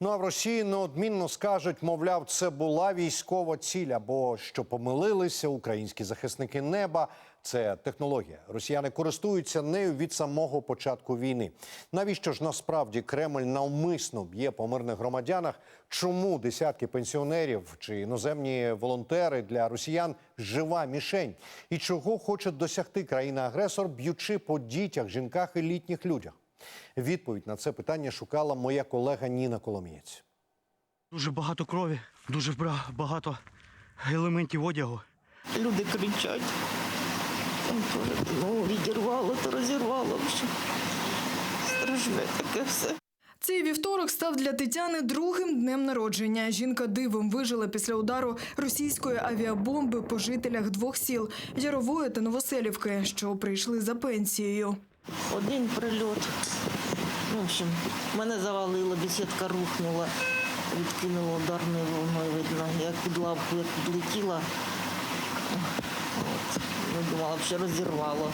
Ну а в Росії неодмінно скажуть, мовляв, це була військова ціль, або що помилилися українські захисники неба. Це технологія. Росіяни користуються нею від самого початку війни. Навіщо ж насправді Кремль навмисно б'є по мирних громадянах? Чому десятки пенсіонерів чи іноземні волонтери для росіян жива мішень? І чого хоче досягти країна-агресор, б'ючи по дітях, жінках і літніх людях? Відповідь на це питання шукала моя колега Ніна Коломієць. Дуже багато крові, дуже багато елементів одягу. Люди кричать. Ну, відірвало, то розірвало. Страшне таке все. Цей вівторок став для Тетяни другим днем народження. Жінка дивом вижила після удару російської авіабомби по жителях двох сіл Ярової та Новоселівки, що прийшли за пенсією. Один прильот. Ну, в общем, мене завалило, бесідка рухнула, відкинуло ударною волною, видно. Я під лавку як підлетіла. От. Я думала, що розірвало.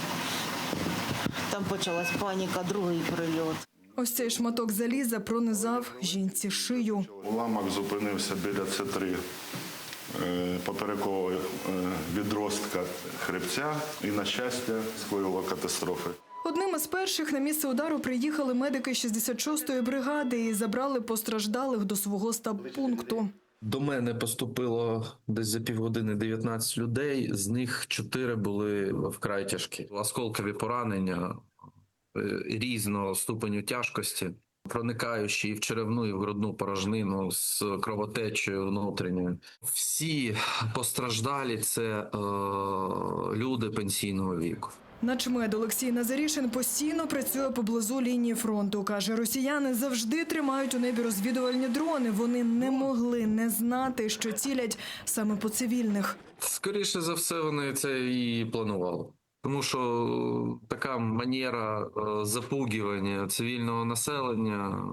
Там почалась паніка, другий прильот. Ось цей шматок заліза пронизав жінці шию. Уламок зупинився біля С3 е, поперекового е, відростка хребця і, на щастя, скоїло катастрофи. Одним із перших на місце удару приїхали медики 66-ї бригади і забрали постраждалих до свого стаб-пункту. До мене поступило десь за півгодини 19 людей. З них 4 були вкрай тяжкі. Осколкові поранення е, різного ступеню тяжкості, проникаючи і в черевну, і в грудну порожнину з кровотечею внутрішньою. Всі постраждалі це е, люди пенсійного віку. Начмед Олексій Назарішин постійно працює поблизу лінії фронту. Каже, росіяни завжди тримають у небі розвідувальні дрони. Вони не могли не знати, що цілять саме по цивільних. Скоріше за все, вони це і планували. Тому що така манера е, запугування цивільного населення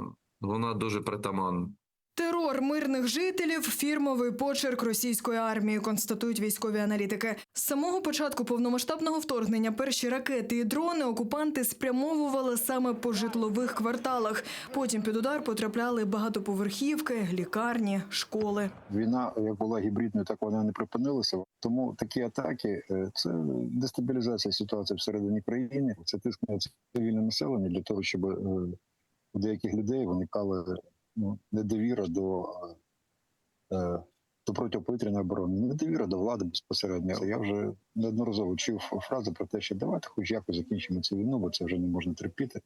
вона дуже притаманна. Терор мирних жителів фірмовий почерк російської армії, констатують військові аналітики. З самого початку повномасштабного вторгнення перші ракети і дрони окупанти спрямовували саме по житлових кварталах. Потім під удар потрапляли багатоповерхівки, лікарні, школи. Війна як була гібридною, так вона не припинилася. Тому такі атаки е, це дестабілізація ситуації всередині країни. Це тиск на цивільне населення для того, щоб е, у деяких людей виникала ну, недовіра до, е, е, до протиповітряної оборони, недовіра до влади безпосередньо. Я вже неодноразово чув фрази про те, що давайте хоч якось закінчимо цю війну, бо це вже не можна терпіти.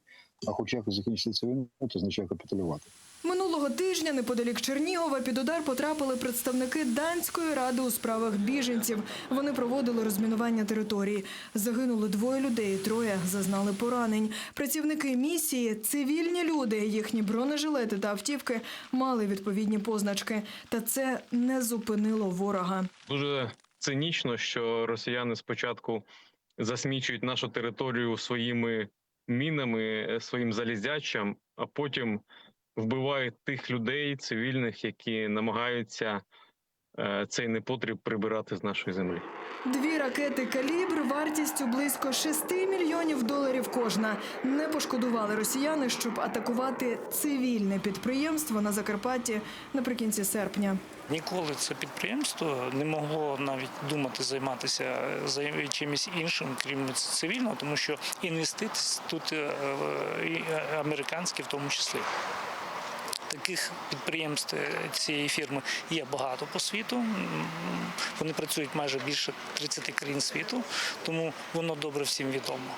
А хоч якось закінчити цю війну, це означає капітулювати. Минулого тижня неподалік Чернігова під удар потрапили представники данської ради у справах біженців. Вони проводили розмінування території. Загинули двоє людей, троє зазнали поранень. Працівники місії, цивільні люди, їхні бронежилети та автівки мали відповідні позначки. Та це не зупинило ворога. Дуже цинічно, що росіяни спочатку засмічують нашу територію своїми мінами, е, своїм залізячам, а потім вбивають тих людей цивільних, які намагаються цей непотріб прибирати з нашої землі. Дві ракети калібр вартістю близько 6 мільйонів доларів кожна. Не пошкодували росіяни, щоб атакувати цивільне підприємство на Закарпатті наприкінці серпня. Ніколи це підприємство не могло навіть думати займатися зай- чимось іншим, крім цивільного, тому що інвестиції тут е, е, американські в тому числі. Таких підприємств е, цієї фірми є багато по світу. Вони працюють майже більше 30 країн світу, тому воно добре всім відомо.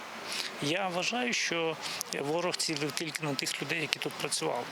Я вважаю, що ворог цілив тільки на тих людей, які тут працювали.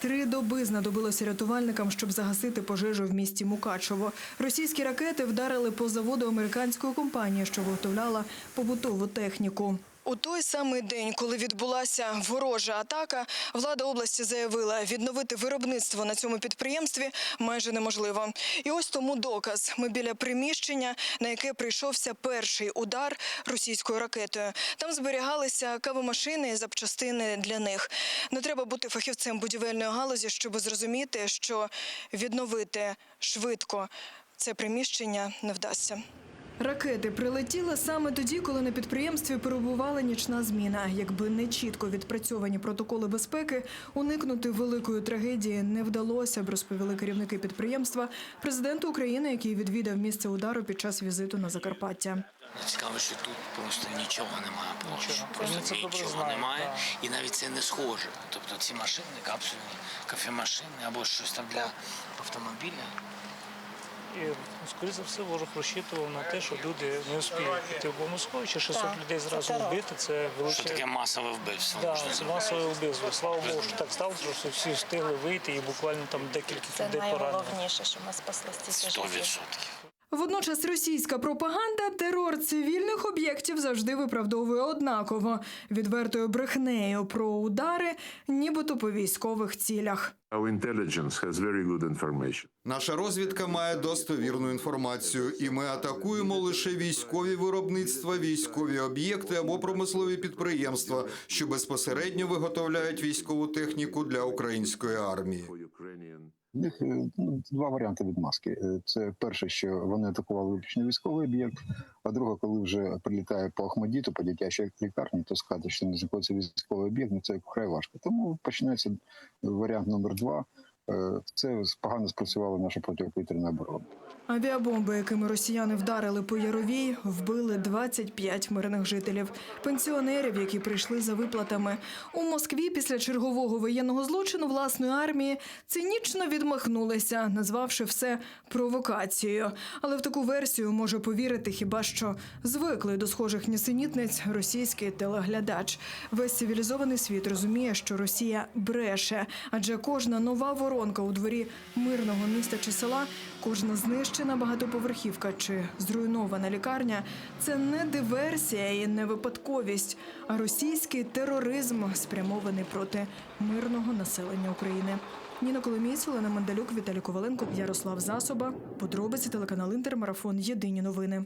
Три доби знадобилося рятувальникам, щоб загасити пожежу в місті Мукачево. Російські ракети вдарили по заводу американської компанії, що виготовляла побутову техніку. У той самий день, коли відбулася ворожа атака, влада області заявила, відновити виробництво на цьому підприємстві майже неможливо. І ось тому доказ. Ми біля приміщення, на яке прийшовся перший удар російською ракетою. Там зберігалися кавомашини і запчастини для них. Не треба бути фахівцем будівельної галузі, щоб зрозуміти, що відновити швидко це приміщення не вдасться. Ракети прилетіли саме тоді, коли на підприємстві перебувала нічна зміна. Якби не чітко відпрацьовані протоколи безпеки, уникнути великої трагедії не вдалося б, розповіли керівники підприємства президенту України, який відвідав місце удару під час візиту на Закарпаття. Цікаво, що тут просто нічого немає. Просто добре нічого немає. І навіть це не схоже. Тобто ці машини, капсульні, кафемашини або щось там для автомобіля. І, скоріше за все, ворог розчитував на те, що люди не успіють піти в бомбосховище. 600 людей зразу вбити. Це Що таке масове вбивство? да, можна це зробити. масове вбивство. Слава Богу, що так сталося, що всі встигли вийти і буквально там декілька Це людей поранено. найголовніше, що ми спасли стільки Сто життів. відсотків. Водночас російська пропаганда терор цивільних об'єктів завжди виправдовує однаково відвертою брехнею про удари, нібито по військових цілях. Наша розвідка має достовірну інформацію, і ми атакуємо лише військові виробництва, військові об'єкти або промислові підприємства, що безпосередньо виготовляють військову техніку для української армії. В них е, ну, два варіанти відмазки. Е, Це перше, що вони атакували виключно військовий об'єкт. А друге, коли вже прилітає по Ахмадіту, по дитячій лікарні, то сказати, що не знаходиться військовий об'єкт, ну це вкрай важко. Тому починається варіант номер два. Е, Це погано спрацювала наша протиповітряна оборона. Авіабомби, якими росіяни вдарили по Яровій, вбили 25 мирних жителів, пенсіонерів, які прийшли за виплатами. У Москві після чергового воєнного злочину власної армії цинічно відмахнулися, назвавши все провокацією. Але в таку версію може повірити хіба що звиклий до схожих нісенітниць російський телеглядач. Весь цивілізований світ розуміє, що Росія бреше, адже кожна нова воронка у дворі мирного міста чи села, кожна знищена багатоповерхівка чи зруйнована лікарня це не диверсія і не випадковість, а російський тероризм, спрямований проти мирного населення України. Ніна Коломієць, Олена Мандалюк, Віталій Коваленко, Ярослав Засоба. Подробиці телеканал Інтермарафон. Єдині новини.